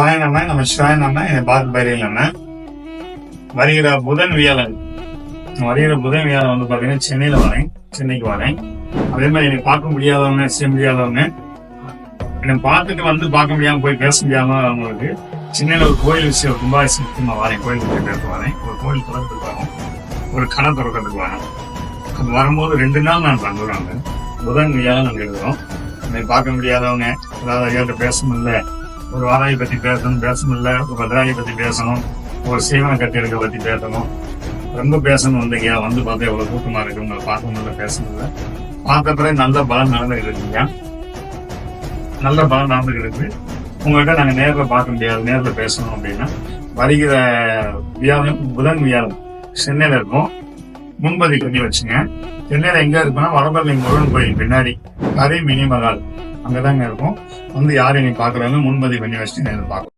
சிவாய நம்ம நம்ம சிவாய நம்ம என்னை பார்த்து பயிரில் வருகிற புதன் வியாழன். வருகிற புதன் வியாழன் வந்து பாத்தீங்கன்னா சென்னையில வரேன். சென்னைக்கு வரேன். அதே மாதிரி என்னை பார்க்க முடியாதவங்க செய்ய முடியாதவங்க என்னை பார்த்துட்டு வந்து பார்க்க முடியாம போய் பேச முடியாம அவங்களுக்கு சென்னையில ஒரு கோயில் விஷயம் கும்பாபிஷேகத்துக்கு நான் வரேன். கோயில் விஷயம் பேச வரேன். ஒரு கோயில் திறக்கிறதுக்கு வரேன். ஒரு கடை திறக்கிறதுக்கு வரேன். அது வரும்போது ரெண்டு நாள் நான் தங்குறாங்க. புதன் வியாழன் அங்க இருக்கிறோம். என்னை பார்க்க முடியாதவங்க அதாவது ஐயாட்ட பேச முடியல. ஒரு வாராயை பத்தி பேசணும் பேச முடியல ஒரு பத்ராயை பத்தி பேசணும் ஒரு சீவன கட்டியெடுக்க பத்தி பேசணும். ரொம்ப பேசணும் வந்தீங்க வந்து பார்த்தா எவ்வளவு கூட்டமா இருக்கு உங்களை பார்க்க முடியல பேசணும்ல. முடியல பார்த்த பிறகு நல்ல பலம் நடந்துகிட்டு இருக்குங்க நல்ல பலம் நடந்துகிட்டு இருக்கு உங்கள்கிட்ட நாங்க நேர்ல பார்க்க முடியாது நேர்ல பேசணும் அப்படின்னா. வருகிற வியாழன் புதன் வியாழன் சென்னையில இருக்கோம். முன்பதிவு பண்ணி வச்சுங்க. சென்னையில எங்க இருக்குன்னா வடபழனி முருகன் கோயில் பின்னாடி. கரை மினி மகால் அங்கதாங்க இருக்கும். வந்து யாரையும் என்னை பாக்குறாங்க முன்பதிவு பண்ணி வச்சுட்டு நேரில் பார்க்கலாம்